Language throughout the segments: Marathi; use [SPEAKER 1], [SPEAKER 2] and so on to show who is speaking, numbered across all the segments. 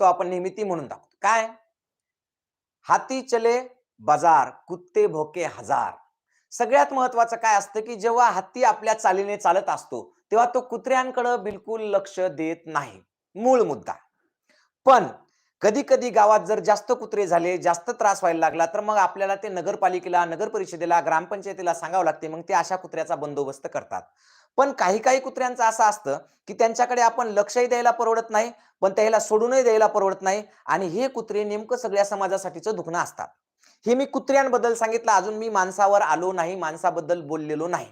[SPEAKER 1] तो आपण नेहमी ती म्हणून दाखवतो. काय? हाती चले बाजार कुत्ते भोके हजार. सगळ्यात महत्वाचं काय असतं की जेव्हा हत्ती आपल्या चालीने चालत असतो तेव्हा तो कुत्र्यांकडे बिलकुल लक्ष देत नाही. मूळ मुद्दा. पण कधी कधी गावात जर जास्त कुत्रे झाले जास्त त्रास व्हायला लागला तर मग आपल्याला ते नगरपालिकेला नगर परिषदेला ग्रामपंचायतीला सांगावं लागते मग ते अशा कुत्र्याचा बंदोबस्त करतात. पण काही काही कुत्र्यांचं असं असतं की त्यांच्याकडे आपण लक्षही द्यायला परवडत नाही पण त्याला सोडूनही द्यायला परवडत नाही आणि हे कुत्रे नेमकं सगळ्या समाजासाठीचं दुखणं असतात. हे मी कुत्र्यांबद्दल सांगितलं अजून मी माणसावर आलो नाही माणसाबद्दल बोललेलो नाही.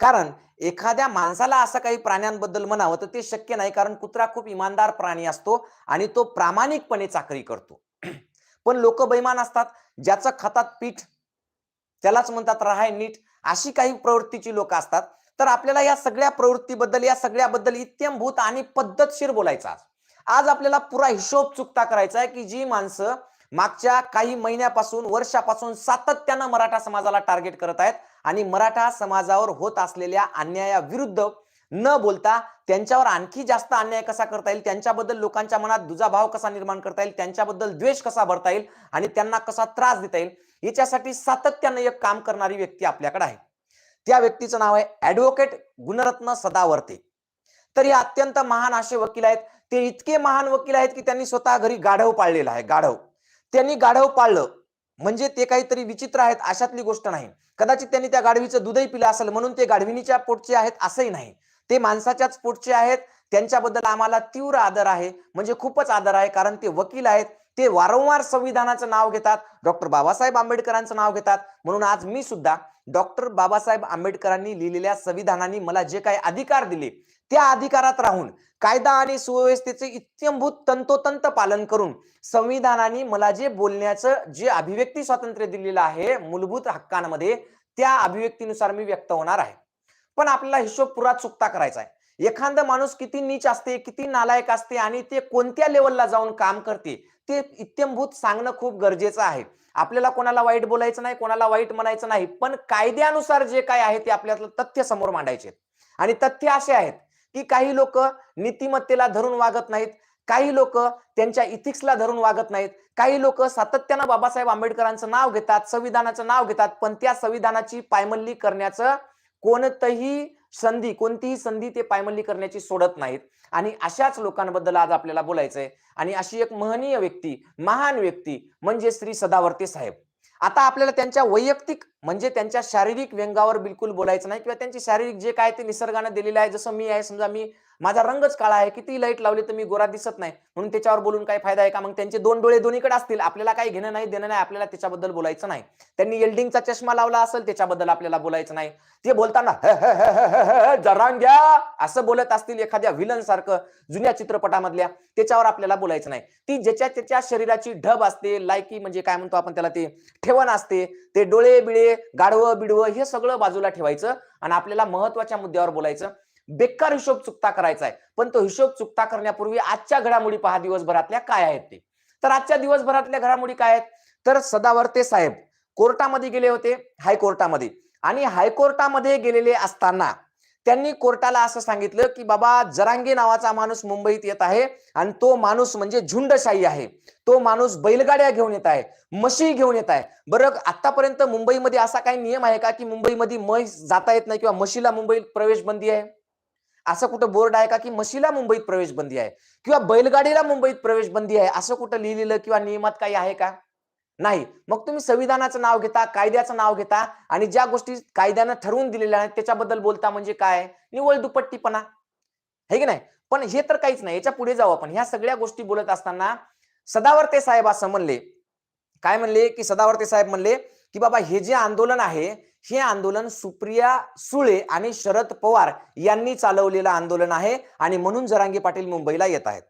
[SPEAKER 1] कारण एखाद्या माणसाला असं काही प्राण्यांबद्दल म्हणावं तर ते शक्य नाही कारण कुत्रा खूप इमानदार प्राणी असतो आणि तो प्रामाणिकपणे चाकरी करतो. पण लोक बैमान असतात ज्याचं खतात पीठ त्यालाच म्हणतात राहाय नीट अशी काही प्रवृत्तीची लोक असतात. तर आपल्याला या सगळ्या प्रवृत्तीबद्दल या सगळ्याबद्दल इत्यमभूत आणि पद्धतशीर बोलायचा आज आपल्याला पुरा हिशोब चुकता करायचा आहे की जी माणसं मागच्या काही महिन्यापासून वर्षापासून सातत्यानं मराठा समाजाला टार्गेट करत आहेत. आणि मराठा समाजावर होत असलेल्या अन्यायाविरुद्ध न बोलता त्यांच्यावर आणखी जास्त अन्याय कसा करता येईल? त्यांच्याबद्दल लोकांच्या मनात दुजाभाव कसा निर्माण करता येईल? त्यांच्याबद्दल द्वेष कसा भरता येईल? आणि त्यांना कसा त्रास देता येईल? याच्यासाठी सातत्यानं एक काम करणारी व्यक्ती आपल्याकडे आहे. त्या व्यक्तीचं नाव आहे ऍडव्होकेट गुणरत्न सदावर्ते. तर हे अत्यंत महान असे वकील आहेत. ते इतके महान वकील आहेत की त्यांनी स्वतः घरी गाढव पाळलेला आहे. गाढव. त्यांनी गाढव पाळलं. म्हणजे ते काहीतरी विचित्र आहेत अशातली गोष्ट नाही. कदाचित त्यांनी त्या गाढवीचं दूधही पिलं असेल म्हणून ते गाढविणीच्या पोटचे आहेत असंही नाही. ते माणसाच्याच पोटचे आहेत त्यांच्याबद्दल आम्हाला तीव्र आदर आहे. म्हणजे खूपच आदर आहे कारण ते वकील आहेत. ते वारंवार संविधानाचं नाव घेतात. डॉक्टर बाबासाहेब आंबेडकरांचं नाव घेतात. म्हणून आज मी सुद्धा डॉक्टर बाबासाहेब आंबेडकरांनी लिहिलेल्या संविधानाने मला जे काही अधिकार दिले त्या अधिकारात राहून कायदा आणि सुव्यवस्थेचे इत्यंभूत तंतोतंत पालन करून संविधानाने मला जे बोलण्याचं जे अभिव्यक्ती स्वातंत्र्य दिलेलं आहे मूलभूत हक्कांमध्ये त्या अभिव्यक्तीनुसार मी व्यक्त होणार आहे. पण आपल्याला हिशोब पुरा चुकता करायचा आहे. एखादा माणूस किती नीच असते किती नालायक असते आणि ते कोणत्या लेवलला जाऊन काम करते ते इत्यंभूत सांगणं खूप गरजेचं आहे. आपल्याला कोणाला वाईट बोलायचं नाही कोणाला वाईट म्हणायचं नाही पण कायद्यानुसार जे काय आहे ते आपल्याला तथ्य समोर मांडायचे आणि तथ्य असे आहेत की काही लोक नीतिमत्तेला धरून वागत नाहीत काही लोक त्यांच्या इथिक्सला धरून वागत नाहीत काही लोक सातत्यानं बाबासाहेब आंबेडकरांचं नाव घेतात संविधानाचं नाव घेतात पण त्या संविधानाची पायमल्ली करण्याचं कोणतंही संधी कोणतीही संधी ते पायमल्ली करण्याची सोडत नाहीत. आणि अशाच लोकांबद्दल आज आपल्याला बोलायचंय. आणि अशी एक महनीय व्यक्ती महान व्यक्ती म्हणजे श्री सदावर्ते साहेब. आता आपल्याला त्यांच्या वैयक्तिक म्हणजे त्यांच्या शारीरिक व्यंगावर बिलकुल बोलायचं नाही किंवा त्यांचे शारीरिक जे काय ते निसर्गाने दिलेलं आहे जसं मी आहे समजा मी माझा रंगच काळा आहे किती लाइट लावली तर मी गोरा दिसत नाही. म्हणून त्याच्यावर बोलून काय फायदा आहे का? मग त्यांचे दोन डोळे दोन्हीकडे असतील. आपल्याला काही घेणं नाही देणं नाही आपल्याला त्याच्याबद्दल बोलायचं नाही. त्यांनी एल्डिंगचा चष्मा लावला असेल त्याच्याबद्दल आपल्याला बोलायचं नाही. ते बोलताना जरांग्या असं बोलत असतील एखाद्या विलन सारखं जुन्या चित्रपटामधल्या त्याच्यावर आपल्याला बोलायचं नाही. ती ज्याच्या त्याच्या शरीराची ढब असते लायकी म्हणजे काय म्हणतो आपण त्याला ते ठेवण असते ते डोळे बिळे गाढवं बिडवं हे सगळं बाजूला ठेवायचं आणि आपल्याला महत्त्वाच्या मुद्द्यावर बोलायचं. बेकार हिशोब चुकता करायचा आहे. पण तो हिशोब चुकता करण्यापूर्वी आजच्या घडामोडी पहा दिवसभरातल्या काय आहेत ते. तर आजच्या दिवसभरातल्या घडामोडी काय आहेत? तर सदावर्ते साहेब कोर्टामध्ये गेले होते हायकोर्टामध्ये. आणि हायकोर्टामध्ये गेलेले असताना त्यांनी कोर्टाला असं सांगितलं की बाबा जरांगे नावाचा माणूस मुंबईत येत आहे आणि तो माणूस म्हणजे झुंडशाही आहे. तो माणूस बैलगाड्या घेऊन येत आहे म्हशी घेऊन येत आहे. बरं आतापर्यंत मुंबईमध्ये असा काही नियम आहे का की मुंबईमध्ये म्हैस जाता येत नाही किंवा म्हशीला मुंबईत प्रवेश बंदी आहे? असं कुठं बोर्ड आहे का की म्हशीला मुंबईत प्रवेश बंदी आहे? किंवा बैलगाडीला मुंबईत प्रवेश बंदी आहे? असं कुठं लिहिलेलं किंवा नियमात काही आहे का? नाही. मग तुम्ही संविधानाचं नाव घेता कायद्याचं नाव घेता आणि ज्या गोष्टी कायद्यानं ठरवून दिलेल्या आहेत त्याच्याबद्दल बोलता म्हणजे काय? निवळ दुपट्टीपणा हे की नाही? पण हे तर काहीच नाही. याच्यापुढे जाऊ आपण. ह्या सगळ्या गोष्टी बोलत असताना सदावर्ते साहेब असं म्हणले. काय म्हणले? की सदावर्ते साहेब म्हणले की बाबा हे जे आंदोलन आहे हे आंदोलन सुप्रिया सुळे आणि शरद पवार यांनी चालवलेलं आंदोलन आहे आणि म्हणून जरांगे पाटील मुंबईला येत आहेत.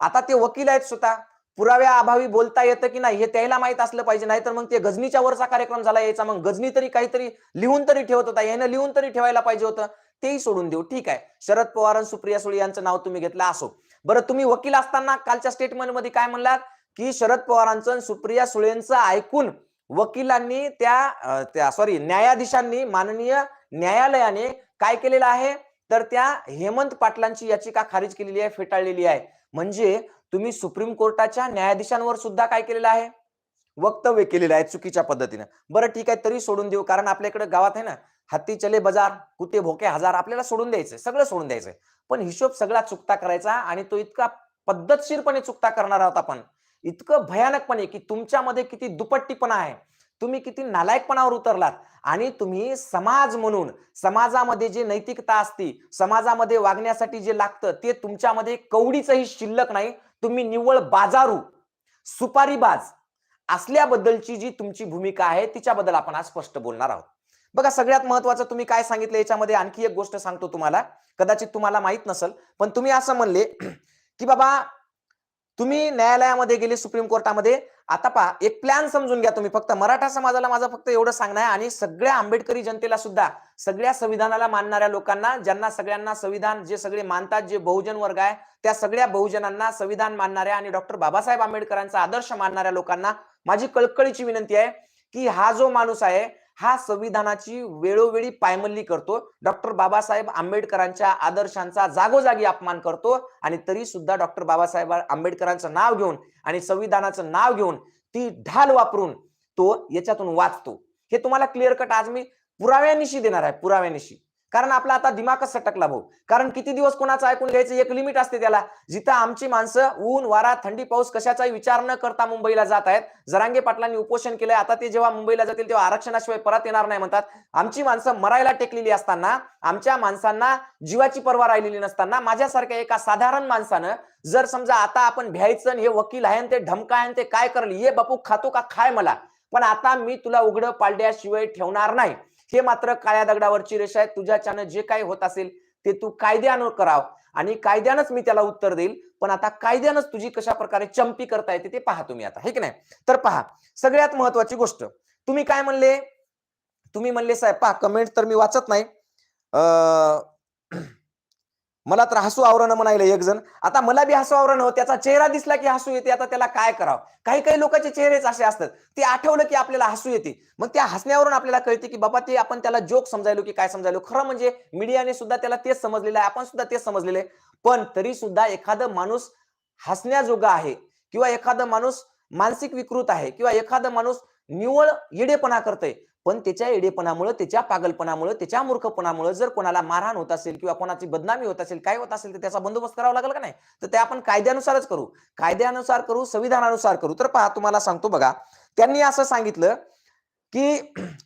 [SPEAKER 1] आता ते वकील आहेत स्वतः पुराव्या अभावी बोलता येतं की नाही हे त्याला माहीत असलं पाहिजे नाही तर मग ते गजनीच्या वरचा कार्यक्रम झाला यायचा मग गजनी तरी काहीतरी लिहून तरी ठेवत होता यानं लिहून तरी ठेवायला पाहिजे होतं. तेही सोडून देऊ. ठीक आहे. शरद पवार आणि सुप्रिया सुळे यांचं नाव तुम्ही घेतलं असो. बरं तुम्ही वकील असताना कालच्या स्टेटमेंटमध्ये काय म्हणलात? की शरद पवारांचं आणि सुप्रिया सुळेंचं ऐकून वकिलांनी त्या त्या सॉरी न्यायाधीशांनी माननीय न्यायालयाने काय केलेलं आहे? तर त्या हेमंत पाटलांची याचिका खारिज केलेली आहे फेटाळलेली आहे. म्हणजे तुम्ही सुप्रीम कोर्टाच्या न्यायाधीशांवर सुद्धा काय केलेलं आहे? वक्तव्य केलेलं आहे चुकीच्या पद्धतीनं. बरं ठीक आहे तरी सोडून देऊ. कारण आपल्याकडे गावात आहे ना हत्ती चले बाजार कुते भोके हजार आपल्याला सोडून द्यायचं सगळं सोडून द्यायचंय. पण हिशोब सगळा चुकता करायचा आणि तो इतका पद्धतशीरपणे चुकता करणार आहोत आपण. इतकं भयानकपणे की तुमच्यामध्ये किती दुपट्टीपणा आहे. तुम्ही किती नालायकपणावर उतरलात. आणि तुम्ही समाज म्हणून समाजामध्ये जी नैतिकता असती समाजामध्ये वागण्यासाठी जे लागतं ते तुमच्यामध्ये कवडीचंही शिल्लक नाही. तुम्ही निव्वळ बाजारू सुपारीबाज असल्याबद्दलची जी तुमची भूमिका आहे तिच्याबद्दल आपण आज स्पष्ट बोलणार आहोत. बघा सगळ्यात महत्वाचं तुम्ही काय सांगितलं याच्यामध्ये आणखी एक गोष्ट सांगतो तुम्हाला. कदाचित तुम्हाला माहीत नसेल पण तुम्ही असं म्हणले की बाबा तुम्ही न्यायालयामध्ये गेले सुप्रीम कोर्टामध्ये आता पहा एक प्लॅन समजून घ्या तुम्ही. फक्त मराठा समाजाला माझं फक्त एवढं सांगणं आहे आणि सगळ्या आंबेडकरी जनतेला सुद्धा सगळ्या संविधानाला मानणाऱ्या लोकांना ज्यांना सगळ्यांना संविधान जे सगळे मानतात जे बहुजन वर्ग आहे त्या सगळ्या बहुजनांना संविधान मानणाऱ्या आणि डॉक्टर बाबासाहेब आंबेडकरांचा आदर्श मानणाऱ्या लोकांना माझी कळकळीची विनंती आहे की हा जो माणूस आहे हा संविधानाची वेळोवेळी पायमल्ली करतो. डॉक्टर बाबासाहेब आंबेडकरांच्या आदर्शांचा जागोजागी अपमान करतो आणि तरी सुद्धा डॉक्टर बाबासाहेब आंबेडकरांचं नाव घेऊन आणि संविधानाचं नाव घेऊन ती ढाल वापरून तो याच्यातून वाचतो. हे तुम्हाला क्लिअर कट आज मी पुराव्यानिशी देणार आहे पुराव्यानिशी. कारण आपला आता दिमागच सटकला भाऊ. कारण किती दिवस कोणाचं ऐकून घ्यायचं? एक लिमिट असते त्याला. जिथं आमची माणसं ऊन वारा थंडी पाऊस कशाचाही विचार न करता मुंबईला जात आहेत. जरांगे पाटलांनी उपोषण केलंय. आता ते जेव्हा मुंबईला जातील तेव्हा आरक्षणाशिवाय परत येणार नाही म्हणतात. आमची माणसं मरायला टेकलेली असताना आमच्या माणसांना जीवाची पर्वा राहिलेली नसताना माझ्यासारख्या एका साधारण माणसानं जर समजा आता आपण भ्यायचं आणि हे वकील आहे आणि ते ढमका ते काय करल? हे बापू खातो का? खाय मला. पण आता मी तुला उघडं पालड्याशिवाय ठेवणार नाही. हे मात्र काळ्या दगडावरची रेषा आहे तुझ्याच्यानं जे काही होत असेल ते तू कायद्यानं कराव. आणि कायद्यानंच मी त्याला उत्तर देईल. पण आता कायद्यानंच तुझी कशा प्रकारे चंपी करता येते ते पहा तुम्ही आता हे की नाही? तर पहा सगळ्यात महत्वाची गोष्ट. तुम्ही काय म्हणले? तुम्ही म्हणले साहेब पहा कमेंट तर मी वाचत नाही. अं, मला तर हसू आवरण म्हणायला एक जण आता मला बी हसू आवरण हो त्याचा चेहरा दिसला की हसू येते आता त्याला काय करावं? काही काही लोकांचे चेहरेच असे असतात. ते आठवलं की आपल्याला हसू येते. मग त्या हसण्यावरून आपल्याला कळते की बाबा ते आपण त्याला जोक समजायलो की काय समजायलो? खरं म्हणजे मीडियाने सुद्धा त्याला तेच समजलेलं आहे आपण सुद्धा तेच समजलेलं आहे. पण तरी सुद्धा एखादं माणूस हसण्याजोगा आहे किंवा एखादं माणूस मानसिक विकृत आहे किंवा एखादं माणूस निव्वळ येडेपणा करतोय पण त्याच्या एडेपणामुळे त्याच्या पागलपणामुळे त्याच्या मूर्खपणामुळे जर कोणाला मारहाण होत असेल किंवा कोणाची बदनामी होत असेल काय होत असेल तर त्याचा बंदोबस्त करावा लागेल का नाही? तर ते आपण कायद्यानुसारच करू. कायद्यानुसार करू संविधानानुसार करू. तर पहा तुम्हाला सांगतो बघा. त्यांनी असं सांगितलं की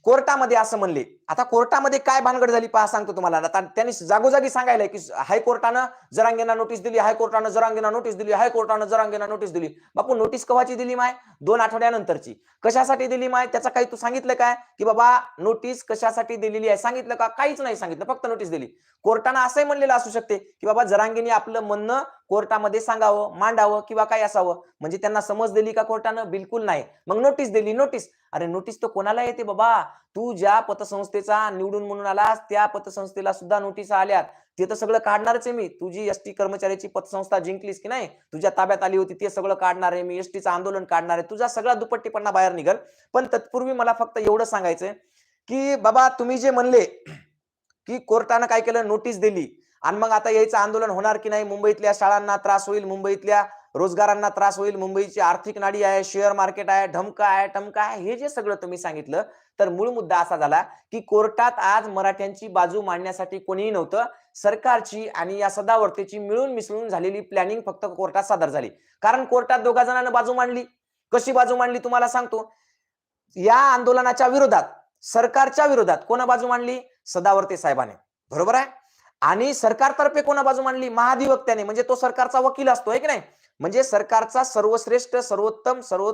[SPEAKER 1] कोर्टामध्ये असं म्हणले. आता कोर्टामध्ये काय भानगड झाली पहा सांगतो तुम्हाला. आता त्यांनी जागोजागी सांगायला की हायकोर्टानं जरांगेना नोटीस दिली हायकोर्टानं जरांगेना नोटीस दिली हायकोर्टानं जरांगेना नोटीस दिली. बापू नोटीस कवाची दिली माय? दोन आठवड्यानंतरची. कशासाठी दिली माय? त्याचा काही तू सांगितलं काय? की बाबा नोटीस कशासाठी दिलेली आहे? सांगितलं का? काहीच नाही सांगितलं फक्त नोटीस दिली. कोर्टानं असंही म्हणलेलं असू शकते की बाबा जरांगेने आपलं म्हणणं कोर्टामध्ये सांगावं मांडावं किंवा काय असावं. म्हणजे त्यांना समज दिली का कोर्टानं? बिलकुल नाही. मग नोटीस दिली नोटीस. अरे नोटीस तर कोणाला येते बाबा? तू ज्या पतसंस्थेचा निवडून म्हणून आलास त्या पतसंस्थेला सुद्धा नोटीस आल्यात. ते तर सगळं काढणारच आहे मी. तुझी एसटी कर्मचाऱ्याची पतसंस्था जिंकलीस की नाही तुझ्या ताब्यात आली होती ते सगळं काढणार आहे. मी एसटीचं आंदोलन काढणार आहे. तुझा सगळा दुपट्टीपणा बाहेर निघल. पण तत्पूर्वी मला फक्त एवढं सांगायचंय की बाबा तुम्ही जे म्हणले की कोर्टानं काय केलं? नोटीस दिली. आणि मग आता यायचं आंदोलन होणार की नाही? मुंबईतल्या शाळांना त्रास होईल मुंबईतल्या रोजगारांना त्रास होईल मुंबईची आर्थिक नाडी आहे शेअर मार्केट आहे ढमका आहे टमका आहे हे जे सगळं तुम्ही सांगितलं तर मूळ मुद्दा असा झाला की कोर्टात आज मराठ्यांची बाजू मांडण्यासाठी कोणीही नव्हतं. सरकारची आणि या सदावर्तीची मिळून मिसळून झालेली प्लॅनिंग फक्त कोर्टात सादर झाली. कारण कोर्टात दोघा जणांना बाजू मांडली. कशी बाजू मांडली तुम्हाला सांगतो. या आंदोलनाच्या विरोधात सरकारच्या विरोधात कोणा बाजू मांडली? सदावर्ते साहेबाने. बरोबर आहे? आणि सरकारतर्फे कोणा बाजू मांडली? महाधिवक्त्याने. म्हणजे तो सरकारचा वकील असतो की नाही? म्हणजे सरकारचा सर्वश्रेष्ठ सर्वोत्तम सर्व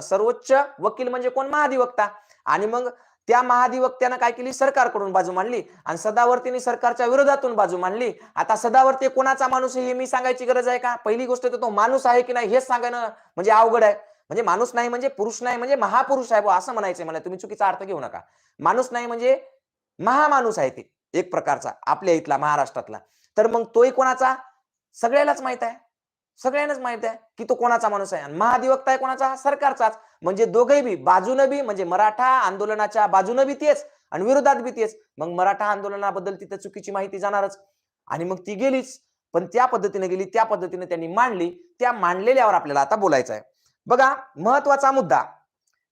[SPEAKER 1] सर्वोच्च वकील म्हणजे कोण? महाधिवक्ता. आणि मग त्या महाधिवक्त्यानं काय केली? सरकारकडून बाजू मांडली. आणि सदावर्तीने सरकारच्या विरोधातून बाजू मांडली. आता सदावर्ती कोणाचा माणूस आहे हे मी सांगायची गरज आहे का? पहिली गोष्ट तर तो माणूस आहे की नाही हेच सांगणं म्हणजे अवघड आहे. म्हणजे माणूस नाही म्हणजे पुरुष नाही म्हणजे महापुरुष आहे असं म्हणायचंय मला. तुम्ही चुकीचा अर्थ घेऊ नका. माणूस नाही म्हणजे महामाणूस आहे ते. एक प्रकारचा आपल्या इथला महाराष्ट्रातला. तर मग तोही कोणाचा? सगळ्यालाच माहीत आहे. सगळ्यांनाच माहीत आहे की तो कोणाचा माणूस आहे. आणि महाधिवक्ता आहे कोणाचा? सरकारचाच. म्हणजे दोघे बी बाजूनं बी म्हणजे मराठा आंदोलनाच्या बाजूनं बी तेच आणि विरोधात बी तेच. मग मराठा आंदोलनाबद्दल तिथे चुकीची माहिती जाणारच. आणि मग ती गेलीच. पण त्या पद्धतीने गेली त्या पद्धतीने त्यांनी मांडली. त्या मांडलेल्यावर आपल्याला आता बोलायचं आहे बघा महत्त्वाचा मुद्दा.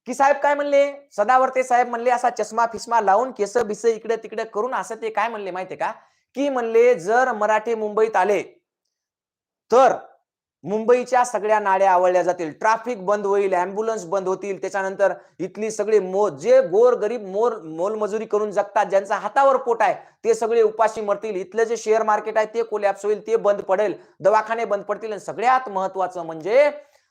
[SPEAKER 1] की साहेब काय म्हणले? सदावर्ते साहेब म्हणले असा चष्मा फिस्मा लावून केस बिस इकडे तिकडे करून असं ते काय म्हणले माहितीये का? की म्हणले जर मराठी मुंबईत आले तर मुंबईच्या सगळ्या नाड्या आवळल्या जातील. ट्रॅफिक बंद होईल अँब्युलन्स बंद होतील. त्याच्यानंतर इथली सगळी मो जे गोर गरीब मोर मोलमजुरी करून जगतात ज्यांचा हातावर पोट आहे ते सगळे उपाशी मरतील. इथलं जे शेअर मार्केट आहे ते कोलॅप्स होईल ते बंद पडेल. दवाखाने बंद पडतील. आणि सगळ्यात महत्वाचं म्हणजे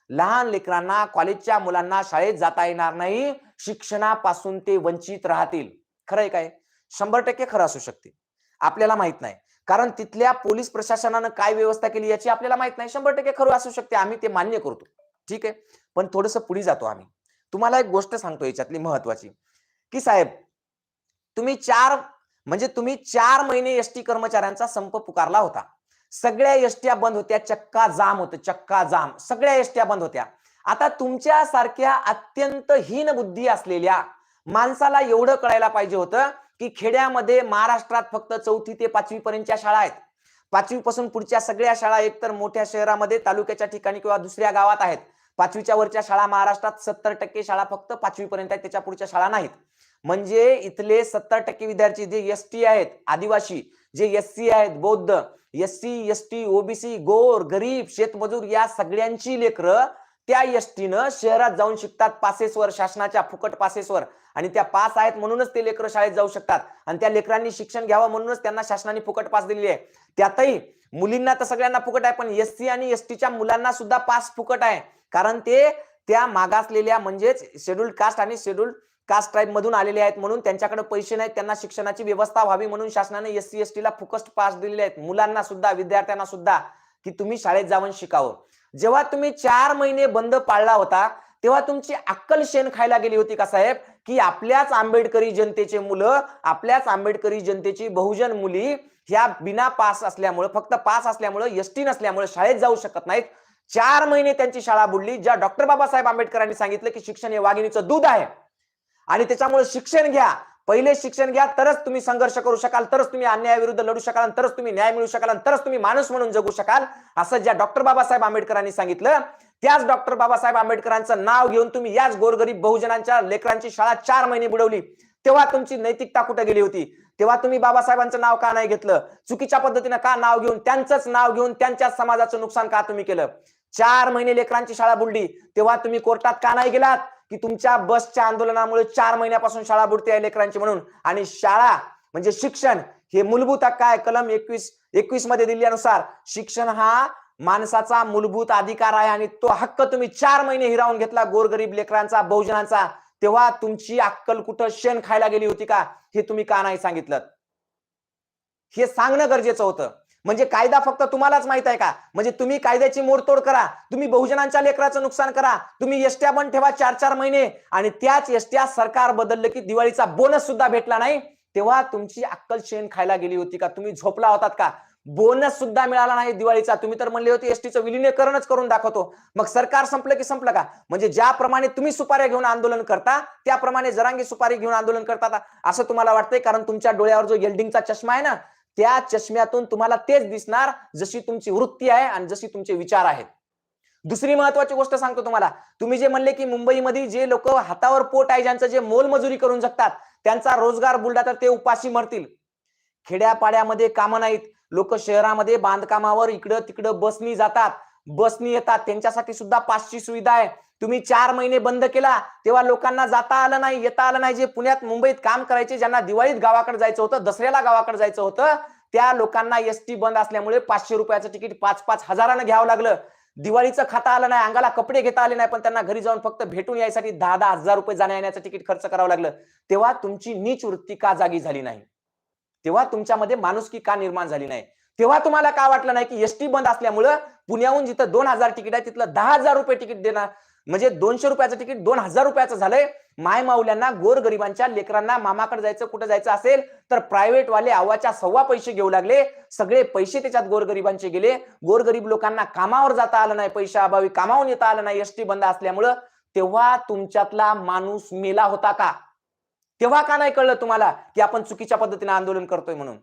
[SPEAKER 1] लहान लेकरांना कॉलेजच्या मुलांना शाळेत जाता येणार नाही शिक्षणापासून ते वंचित राहतील. खरंय काय? शंभर टक्के खरं असू शकते. आपल्याला माहीत नाही. कारण तिथल्या पोलीस प्रशासनानं काय व्यवस्था केली याची आपल्याला माहीत नाही. शंभर टक्के खरं असू शकते. आम्ही ते मान्य करतो. ठीक आहे? पण थोडस पुढे जातो आम्ही. तुम्हाला एक गोष्ट सांगतो याच्यातली महत्वाची की साहेब तुम्ही चार म्हणजे तुम्ही चार महिने एसटी कर्मचाऱ्यांचा संप पुकारला होता. सगळ्या एसट्या बंद होत्या चक्का जाम होत चक्का जाम. सगळ्या एसट्या बंद होत्या. आता तुमच्या सारख्या अत्यंत हीन बुद्धी असलेल्या माणसाला एवढं कळायला पाहिजे होतं की खेड्यामध्ये महाराष्ट्रात फक्त चौथी ते पाचवी पर्यंतच्या शाळा आहेत. पाचवी पासून पुढच्या सगळ्या शाळा एकतर मोठ्या शहरामध्ये तालुक्याच्या ठिकाणी किंवा दुसऱ्या गावात आहेत. पाचवीच्या वरच्या शाळा महाराष्ट्रात सत्तर टक्के शाळा फक्त पाचवी पर्यंत आहेत त्याच्या पुढच्या शाळा नाहीत. म्हणजे इथले सत्तर टक्के विद्यार्थी जे एस टी आहेत आदिवासी जे एस सी आहेत बौद्ध S C S T OBC गोर गरीब शेतमजूर या सगळ्यांची लेकरं त्या एसटीनं शहरात जाऊन शिकतात पासेसवर शासनाच्या फुकट पासेसवर. आणि त्या पास आहेत म्हणूनच ते लेकरं शाळेत जाऊ शकतात. आणि त्या लेकरांनी शिक्षण घ्यावं म्हणूनच त्यांना शासनाने फुकट पास दिलेली आहे. त्यातही मुलींना तर सगळ्यांना फुकट आहे पण एस सी आणि एस टीच्या मुलांना सुद्धा पास फुकट आहे. कारण ते त्या मागासलेल्या म्हणजेच शेड्यूल्ड कास्ट आणि शेड्यूल्ड कास्ट ट्राईब मधून आलेले आहेत म्हणून त्यांच्याकडे पैसे नाहीत त्यांना शिक्षणाची व्यवस्था व्हावी म्हणून शासनाने एस सी एस टीला फुकस्ट पास दिलेले आहेत. मुलांना सुद्धा विद्यार्थ्यांना सुद्धा की तुम्ही शाळेत जाऊन शिकावं. जेव्हा तुम्ही चार महिने बंद पाळला होता तेव्हा तुमची अक्कल शेण खायला गेली होती का साहेब? की आपल्याच आंबेडकरी जनतेचे मुलं आपल्याच आंबेडकरी जनतेची बहुजन मुली ह्या बिना पास असल्यामुळे फक्त पास असल्यामुळे एसटी नसल्यामुळे शाळेत जाऊ शकत नाहीत. चार महिने त्यांची शाळा बुडली ज्या डॉक्टर बाबासाहेब आंबेडकरांनी सांगितलं की शिक्षण हे वाघिणीचं दूध आहे. आणि त्याच्यामुळे शिक्षण घ्या. पहिले शिक्षण घ्या तरच तुम्ही संघर्ष करू शकाल तरच तुम्ही अन्यायाविरुद्ध लढू शकाल तरच तुम्ही न्याय मिळू शकाल तरच तुम्ही माणूस म्हणून जगू शकाल असं ज्या डॉक्टर बाबासाहेब आंबेडकरांनी सांगितलं त्याच डॉक्टर बाबासाहेब आंबेडकरांचं नाव घेऊन तुम्ही याच गोरगरीब बहुजनांच्या लेकरांची शाळा चार महिने बुडवली. तेव्हा तुमची नैतिकता कुठे गेली होती? तेव्हा तुम्ही बाबासाहेबांचं नाव का नाही घेतलं? चुकीच्या पद्धतीनं का नाव घेऊन त्यांचंच नाव घेऊन त्यांच्या समाजाचं नुकसान का तुम्ही केलं? चार महिने लेकरांची शाळा बुडली. तेव्हा तुम्ही कोर्टात का नाही गेलात? की तुमच्या बसच्या आंदोलनामुळे चार महिन्यापासून शाळा बुडते आहे लेकरांची म्हणून. आणि शाळा म्हणजे शिक्षण हे मूलभूत हक्क आहे कलम एकवीस एकवीसमध्ये दिल्यानुसार शिक्षण हा माणसाचा मूलभूत अधिकार आहे आणि तो हक्क तुम्ही चार महिने हिरावून घेतला गोरगरीब लेकरांचा बहुजनांचा. तेव्हा तुमची अक्कल कुठं शेण खायला गेली होती का? हे तुम्ही का नाही सांगितलं? हे सांगणं गरजेचं होतं. म्हणजे कायदा फक्त तुम्हालाच माहीत आहे का? म्हणजे तुम्ही कायद्याची मोडतोड करा तुम्ही बहुजनांच्या लेकराचं नुकसान करा तुम्ही एसट्या बंद ठेवा चार चार महिने आणि त्याच एसट्या सरकार बदललं की दिवाळीचा बोनस सुद्धा भेटला नाही. तेव्हा तुमची अक्कल शेण खायला गेली होती का? तुम्ही झोपला होतात का? बोनस सुद्धा मिळाला नाही दिवाळीचा. तुम्ही तर म्हणले होते एसटीचं विलिनीकरणच करून दाखवतो. मग सरकार संपलं की संपलं का? म्हणजे ज्याप्रमाणे तुम्ही सुपाऱ्या घेऊन आंदोलन करता त्याप्रमाणे जरांगी सुपारी घेऊन आंदोलन करतात असं तुम्हाला वाटतंय? कारण तुमच्या डोळ्यावर जो येल्डिंगचा चष्मा आहे ना त्या चष्म्यातून तुम्हाला तेच दिसणार जशी तुमची वृत्ती आहे आणि जशी तुमचे विचार आहेत. दुसरी महत्वाची गोष्ट सांगतो तुम्हाला. तुम्ही जे म्हणले की मुंबईमध्ये जे लोक हातावर पोट आहे ज्यांचं जे मोलमजुरी करून जगतात त्यांचा रोजगार बुलडा तर ते उपाशी मरतील. खेड्यापाड्यामध्ये कामं नाहीत. लोक शहरामध्ये बांधकामावर इकडं तिकडं बसनी जातात. बसनी येतात. त्यांच्यासाठी सुद्धा पाचची सुविधा आहे. तुम्ही चार महिने बंद केला तेव्हा लोकांना जाता आलं नाही येता आलं नाही. जे पुण्यात मुंबईत काम करायचे ज्यांना दिवाळीत गावाकडे जायचं होतं दसऱ्याला गावाकडे जायचं होतं त्या लोकांना एसटी बंद असल्यामुळे पाचशे रुपयाचं तिकीट पाच पाच हजारानं घ्यावं लागलं. दिवाळीचं खाता आलं नाही अंगाला कपडे घेता आले नाही पण त्यांना घरी जाऊन फक्त भेटून यायसाठी दहा दहा हजार रुपये जाण्या येण्याचं तिकीट खर्च करावं लागलं. तेव्हा तुमची नीच वृत्ती का जागी झाली नाही? तेव्हा तुमच्यामध्ये माणुसकी का निर्माण झाली नाही? तेव्हा तुम्हाला का वाटलं नाही की एसटी बंद असल्यामुळं पुण्याहून जिथं दोन हजार तिकीट आहे तिथलं दहा हजार रुपये तिकीट देणार? म्हणजे दोनशे रुपयाचं तिकीट दोन हजार रुपयाचं झालंय. माय माऊल्यांना गोरगरिबांच्या लेकरांना मामाकडे जायचं कुठं जायचं असेल तर प्रायव्हेट वाले आवाच्या सव्वा पैसे घेऊ लागले. सगळे पैसे त्याच्यात गोरगरिबांचे गेले. गोरगरीब लोकांना कामावर जाता आलं नाही पैशा अभावी कामावून येता आलं नाही एसटी बंद असल्यामुळं. तेव्हा तुमच्यातला माणूस मेला होता का? तेव्हा का नाही कळलं तुम्हाला की आपण चुकीच्या पद्धतीने आंदोलन करतोय म्हणून?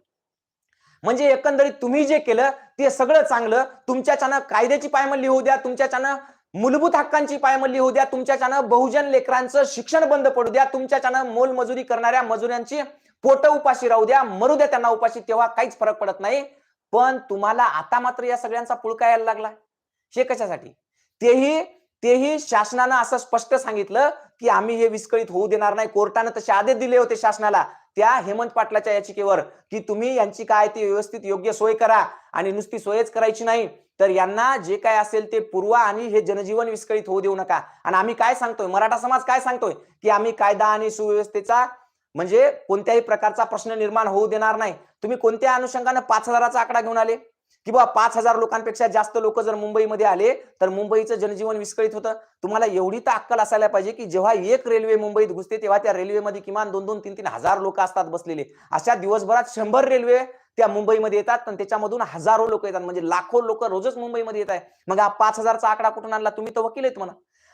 [SPEAKER 1] म्हणजे एकंदरीत तुम्ही जे केलं ते सगळं चांगलं. तुमच्याच्यानं कायद्याची पायमल्ली होऊ द्या तुमच्याच्यानं मूलभूत हक्कांची पायमल्ली होऊ द्या. तुमच्याच्यानं बहुजन लेकरांचं शिक्षण बंद पडू द्या. तुमच्याच्यानं मोलमजुरी करणाऱ्या मजुरांची पोट उपाशी राहू द्या. मरू द्या त्यांना उपाशी. तेव्हा काहीच फरक पडत नाही. पण तुम्हाला आता मात्र या सगळ्यांचा पुळका यायला लागला. हे कशासाठी? तेही तेही शासनानं असं स्पष्ट सांगितलं की आम्ही हे विस्कळीत होऊ देणार नाही. कोर्टानं तसे आदेश दिले होते शासनाला. त्या हेमंत पाटलाच्या याचिकेवर की तुम्ही यांची काय ती व्यवस्थित योग्य सोय करा आणि नुसती सोयच करायची नाही. तर यांना जे काय असेल ते पुरवा आणि हे जनजीवन विस्कळीत होऊ देऊ नका. आणि आम्ही काय सांगतोय? मराठा समाज काय सांगतोय? की आम्ही कायदा आणि सुव्यवस्थेचा म्हणजे कोणत्याही प्रकारचा प्रश्न निर्माण होऊ देणार नाही. तुम्ही कोणत्या अनुषंगाने पाच हजाराचा आकडा घेऊन आले? किंवा बाबा पाच हजार लोकांपेक्षा जास्त लोक जर मुंबईमध्ये आले तर मुंबईचं जनजीवन विस्कळीत होतं. तुम्हाला एवढी तर अक्कल असायला पाहिजे की जेव्हा एक रेल्वे मुंबईत घुसते तेव्हा त्या रेल्वेमध्ये किमान दोन दोन तीन तीन हजार लोक असतात बसलेले. अशा दिवसभरात शंभर रेल्वे त्या मुंबईमध्ये येतात पण त्याच्यामधून हजारो लोक येतात. म्हणजे लाखो लोक रोजच मुंबईमध्ये येत आहे मग हा पाच हजारचा आकडा कुठून आणला? तुम्ही तर वकील आहेत म्हणा.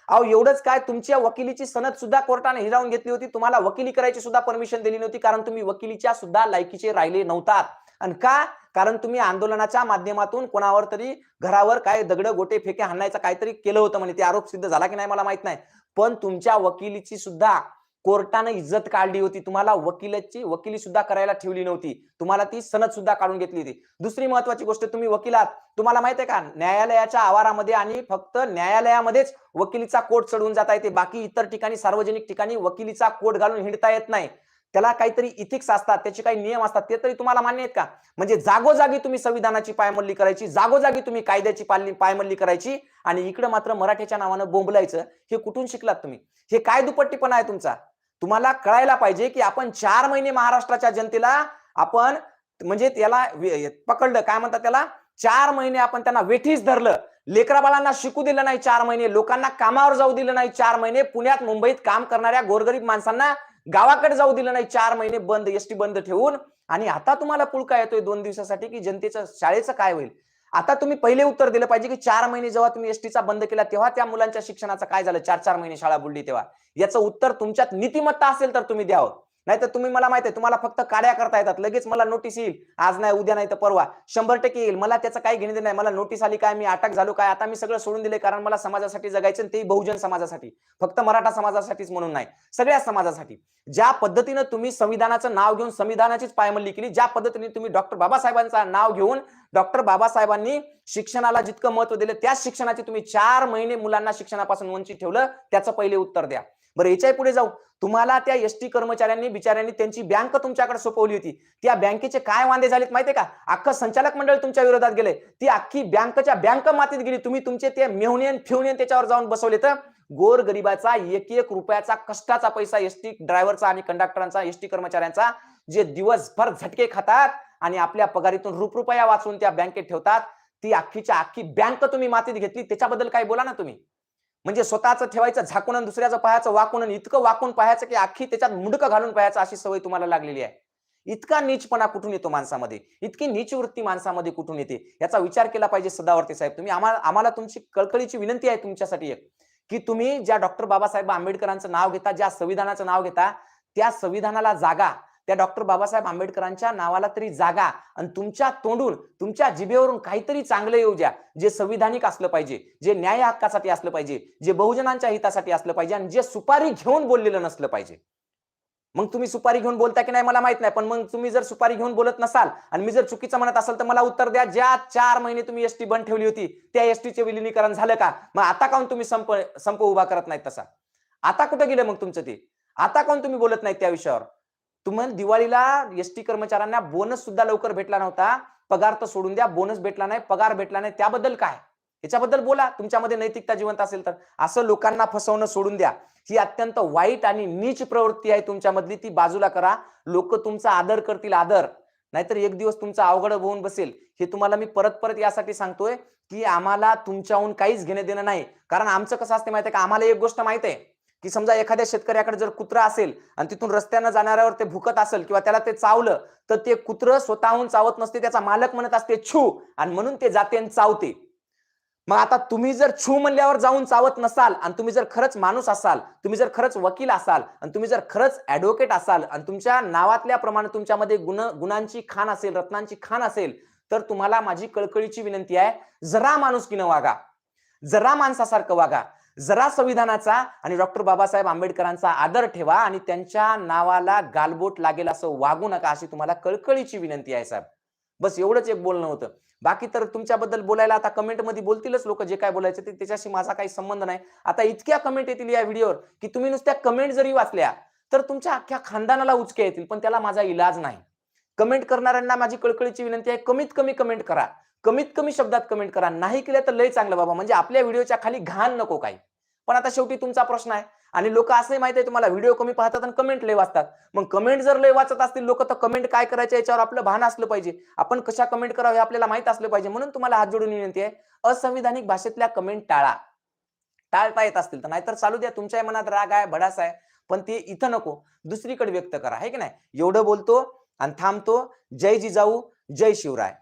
[SPEAKER 1] अहो एवढंच काय? तुमच्या वकिलीची सनद सुद्धा कोर्टाने हिरावून घेतली होती. तुम्हाला वकिली करायची सुद्धा परमिशन दिली नव्हती कारण तुम्ही वकिलीच्या सुद्धा लायकीचे राहिले नव्हतात. आणि का? कारण तुम्ही आंदोलनाच्या माध्यमातून कोणावर तरी घरावर काय दगड गोटे फेके हाणायचं काहीतरी केलं होतं म्हणे. ते आरोप सिद्ध झाला की नाही मला माहीत नाही. पण तुमच्या वकिलीची सुद्धा कोर्टानं इज्जत काढली होती. तुम्हाला वकिलाची वकिली सुद्धा करायला ठेवली नव्हती. तुम्हाला ती सनद सुद्धा काढून घेतली होती. दुसरी महत्वाची गोष्ट तुम्ही वकिलात तुम्हाला माहीत आहे का? न्यायालयाच्या आवारामध्ये आणि फक्त न्यायालयामध्येच वकिलीचा कोट चढवून जाता येते बाकी इतर ठिकाणी सार्वजनिक ठिकाणी वकिलीचा कोट घालून हिंडता येत नाही. त्याला काहीतरी इथिक्स असतात त्याचे काही नियम असतात ते तरी तुम्हाला मान्य आहेत का? म्हणजे जागोजागी तुम्ही संविधानाची पायमल्ली करायची जागोजागी तुम्ही कायद्याची पालनी पायमल्ली करायची आणि इकडे मात्र मराठीच्या नावानं बोंबलायचं. हे कुठून शिकलात तुम्ही? हे काय दुपट्टीपणा आहे तुमचा? तुम्हाला कळायला पाहिजे की आपण चार महिने महाराष्ट्राच्या जनतेला आपण म्हणजे त्याला पकडलं. काय म्हणतात त्याला? चार महिने आपण त्यांना वेठीच धरलं. लेकरा बाळांना शिकू दिलं नाही चार महिने. लोकांना कामावर जाऊ दिलं नाही चार महिने. पुण्यात मुंबईत काम करणाऱ्या गोरगरीब माणसांना गावाकडे जाऊ दिलं नाही चार महिने. बंद एसटी बंद ठेवून. आणि आता तुम्हाला पुळका येतोय दोन दिवसासाठी की जनतेचं शाळेचं काय होईल? आता तुम्ही पहिले उत्तर दिलं पाहिजे की चार महिने जेव्हा तुम्ही एसटीचा बंद केला तेव्हा त्या मुलांच्या शिक्षणाचं काय झालं? चार चार महिने शाळा बुडली तेव्हा. याचं उत्तर तुमच्यात नीतिमत्ता असेल तर तुम्ही द्यावं. नाही तर तुम्ही मला माहिती आहे तुम्हाला फक्त काड्या करता येतात लगेच मला नोटीस येईल. आज नाही उद्या नाही तर परवा. शंभर टक्के येईल. मला त्याचं काही घेणे नाही. मला नोटीस आली काय मी अटक झालो काय आता मी सगळं सोडून दिले कारण मला समाजासाठी जगायचं आणि तेही बहुजन समाजासाठी. फक्त मराठा समाजासाठीच म्हणून नाही सगळ्या समाजासाठी. ज्या पद्धतीनं तुम्ही संविधानाचं नाव घेऊन संविधानाचीच पायमल्ली केली ज्या पद्धतीने तुम्ही डॉक्टर बाबासाहेबांचं नाव घेऊन डॉक्टर बाबासाहेबांनी शिक्षणाला जितकं महत्त्व दिलं त्याच शिक्षणाची तुम्ही चार महिने मुलांना शिक्षणापासून वंचित ठेवलं त्याचं पहिले उत्तर द्या. बरं याच्याही पुढे जाऊ. तुम्हाला त्या एस टी कर्मचाऱ्यांनी बिचाऱ्यांनी त्यांची बँक तुमच्याकडे सोपवली होती. त्या बँकेचे काय वांदे झालेत माहितीये का? अख्खं संचालक मंडळ तुमच्या विरोधात गेले ती अख्खी बँकच्या बँक मातीत गेली. तुम्ही तुमचे ते मेहुनियन फिवनियन त्याच्यावर जाऊन बसवले तर गोर गरिबाचा एक एक रुपयाचा कष्टाचा पैसा एसटी ड्रायव्हरचा आणि कंडक्टरांचा एसटी कर्मचाऱ्यांचा जे दिवसभर झटके खातात आणि आपल्या पगारीतून रुपरुपया वाचून त्या बँकेत ठेवतात ती अख्खीच्या अख्खी बँक तुम्ही मातीत घेतली. त्याच्याबद्दल काय बोला ना तुम्ही. म्हणजे स्वतःचं ठेवायचं झाकून दुसऱ्याचं पाहायचं वाकून इतकं वाकून पाहायचं की अख्खी त्याच्यात मुंडकं घालून पाहायचं अशी सवय तुम्हाला लागलेली आहे. इतका नीचपणा कुठून येतो माणसामध्ये? इतकी नीच वृत्ती माणसामध्ये कुठून येते? याचा विचार केला पाहिजे सदावर्ती साहेब. तुम्ही आम्हाला आम्हाला तुमची कळकळीची विनंती आहे तुमच्यासाठी एक. की तुम्ही ज्या डॉक्टर बाबासाहेब आंबेडकरांचं नाव घेता ज्या संविधानाचं नाव घेता त्या संविधानाला जागा त्या डॉक्टर बाबासाहेब आंबेडकरांच्या नावाला तरी जागा आणि तुमच्या तोंडून तुमच्या जिभेवरून काहीतरी चांगलं येऊ द्या जे संविधानिक असलं पाहिजे जे न्याय हक्कासाठी असलं पाहिजे जे बहुजनांच्या हितासाठी असलं पाहिजे आणि जे सुपारी घेऊन बोललेलं नसलं पाहिजे. मग तुम्ही सुपारी घेऊन बोलता की नाही मला माहीत नाही पण मग तुम्ही जर सुपारी घेऊन बोलत नसाल आणि मी जर चुकीचं म्हणत असाल तर मला उत्तर द्या. ज्या चार महिने तुम्ही एसटी बंद ठेवली होती त्या एसटीचे विलिनीकरण झालं का? मग आता काऊन तुम्ही संप संप उभा करत नाही तसा? आता कुठं गेलं मग तुमचं ते? आता काऊन तुम्ही बोलत नाही त्या विषयावर? तुम्हाला दिवाळीला एसटी कर्मचाऱ्यांना बोनस सुद्धा लवकर भेटला नव्हता. पगार तर सोडून द्या बोनस भेटला नाही पगार भेटला नाही. त्याबद्दल काय? याच्याबद्दल बोला. तुमच्यामध्ये नैतिकता जिवंत असेल तर. असं लोकांना फसवणं सोडून द्या. ही अत्यंत वाईट आणि नीच प्रवृत्ती आहे तुमच्यामधली. ती बाजूला करा. लोक तुमचा आदर करतील आदर. नाहीतर एक दिवस तुमचा अवघड होऊन बसेल. हे तुम्हाला मी परत परत यासाठी सांगतोय की आम्हाला तुमच्याहून काहीच घेणं देणं नाही. कारण आमचं कसं असते माहिती आहे का? आम्हाला एक गोष्ट माहीत आहे की समजा एखाद्या शेतकऱ्याकडे जर कुत्रा असेल आणि तिथून रस्त्यानं जाणाऱ्यावर ते भुकत असेल किंवा त्याला ते चावलं तर ते कुत्र स्वतःहून चावत नसते त्याचा मालक म्हणत असते छू! आणि म्हणून ते जाते आणि चावते. मग आता तुम्ही जर छू म्हणल्यावर जाऊन चावत नसाल आणि तुम्ही जर खरंच माणूस असाल तुम्ही जर खरंच वकील असाल आणि तुम्ही जर खरंच ऍडव्होकेट असाल आणि तुमच्या नावातल्या प्रमाणे तुमच्यामध्ये गुण गुणांची खाण असेल रत्नांची खाण असेल तर तुम्हाला माझी कळकळीची विनंती आहे जरा माणुसकीनं वागा. जरा माणसासारखं वागा. जरा संविधानाचा आणि डॉक्टर बाबासाहेब आंबेडकरांचा आदर ठेवा आणि त्यांच्या नावाला गालबोट लागेल असं वागू नका अशी तुम्हाला कळकळीची विनंती आहे साहेब. बस एवढंच एक बोलणं होतं. बाकी तर तुमच्याबद्दल बोलायला आता कमेंटमध्ये बोलतीलच लोक जे काय बोलायचे ते त्याच्याशी माझा काही संबंध नाही. आता इतक्या कमेंट येतील या व्हिडिओवर की तुम्ही नुसत्या कमेंट जरी वाचल्या तर तुमच्या अख्ख्या खानदानाला उचके येतील पण त्याला माझा इलाज नाही. कमेंट करणाऱ्यांना माझी कळकळीची विनंती आहे कमीत कमी कमेंट करा. कमीत कमी शब्दात कमेंट करा. नाही केलं तर लय चांगलं बाबा. म्हणजे आपल्या व्हिडिओच्या खाली घाण नको काही. पण आता शेवटी तुमचा प्रश्न आहे. आणि लोक असंही माहिती आहे तुम्हाला व्हिडिओ कमी पाहतात आणि कमेंट लय वाचतात. मग कमेंट जर लय वाचत असतील लोक तर कमेंट काय करायचं याच्यावर आपलं भान असलं पाहिजे. आपण कशा कमेंट करावं हे आपल्याला माहीत असलं पाहिजे. म्हणून तुम्हाला हात जोडून विनंती आहे असंविधानिक भाषेतल्या कमेंट टाळा. टाळता येत असतील तर. नाहीतर चालू द्या. तुमच्या मनात राग आहे भडास आहे. पण ते इथं नको. दुसरीकडे व्यक्त करा. हे की नाही? एवढं बोलतो आणि थांबतो. जय जिजाऊ जय शिवराय.